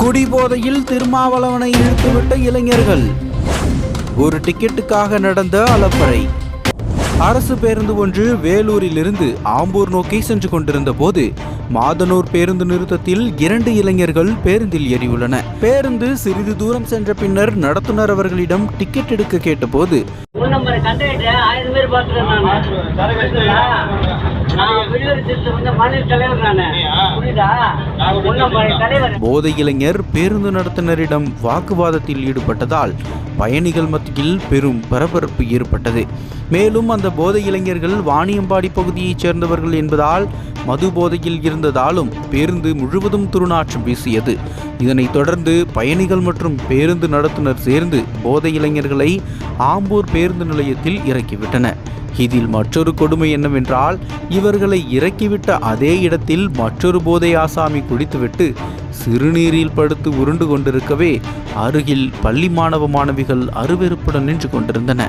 குடிபோதையில் திருமாவளவனை இழுத்துவிட்ட இளைஞர்கள். ஒரு டிக்கெட்டுக்காக நடந்த அலப்பறை அரசு பேருந்து ஒன்று வேலூரிலிருந்து ஆம்பூர் நோக்கி சென்று கொண்டிருந்த போது மாதனூர் பேருந்து நிறுத்தத்தில் இரண்டு இளைஞர்கள் பேருந்தில் ஏறியுள்ளன. பேருந்து சிறிது தூரம் சென்ற பின்னர் நடத்துனர் அவர்களிடம் டிக்கெட் எடுக்க கேட்டபோது போதை இளைஞர் பேருந்து நடத்துனரிடம் வாக்குவாதத்தில் ஈடுபட்டதால் பயணிகள் மத்தியில் பெரும் பரபரப்பு ஏற்பட்டது. மேலும் அந்த போதை இளைஞர்கள் வாணியம்பாடி பகுதியைச் சேர்ந்தவர்கள் என்பதால் மது போதையில் இருந்ததாலும் பேருந்து முழுவதும் துருநாற்றம் வீசியது. இதனைத் தொடர்ந்து பயணிகள் மற்றும் பேருந்து நடத்துனர் சேர்ந்து போதை இளைஞர்களை ஆம்பூர் பேருந்து நிலையத்தில் இறக்கிவிட்டனர். இதில் மற்றொரு கொடுமை என்னவென்றால் இவர்களை இறக்கிவிட்ட அதே இடத்தில் மற்றொரு போதை ஆசாமி குடித்துவிட்டு சிறுநீரில் படுத்து உருண்டு கொண்டிருக்கவே அருகில் பள்ளி மாணவ மாணவிகள் அருவெருப்புடன் நின்று கொண்டிருந்தன.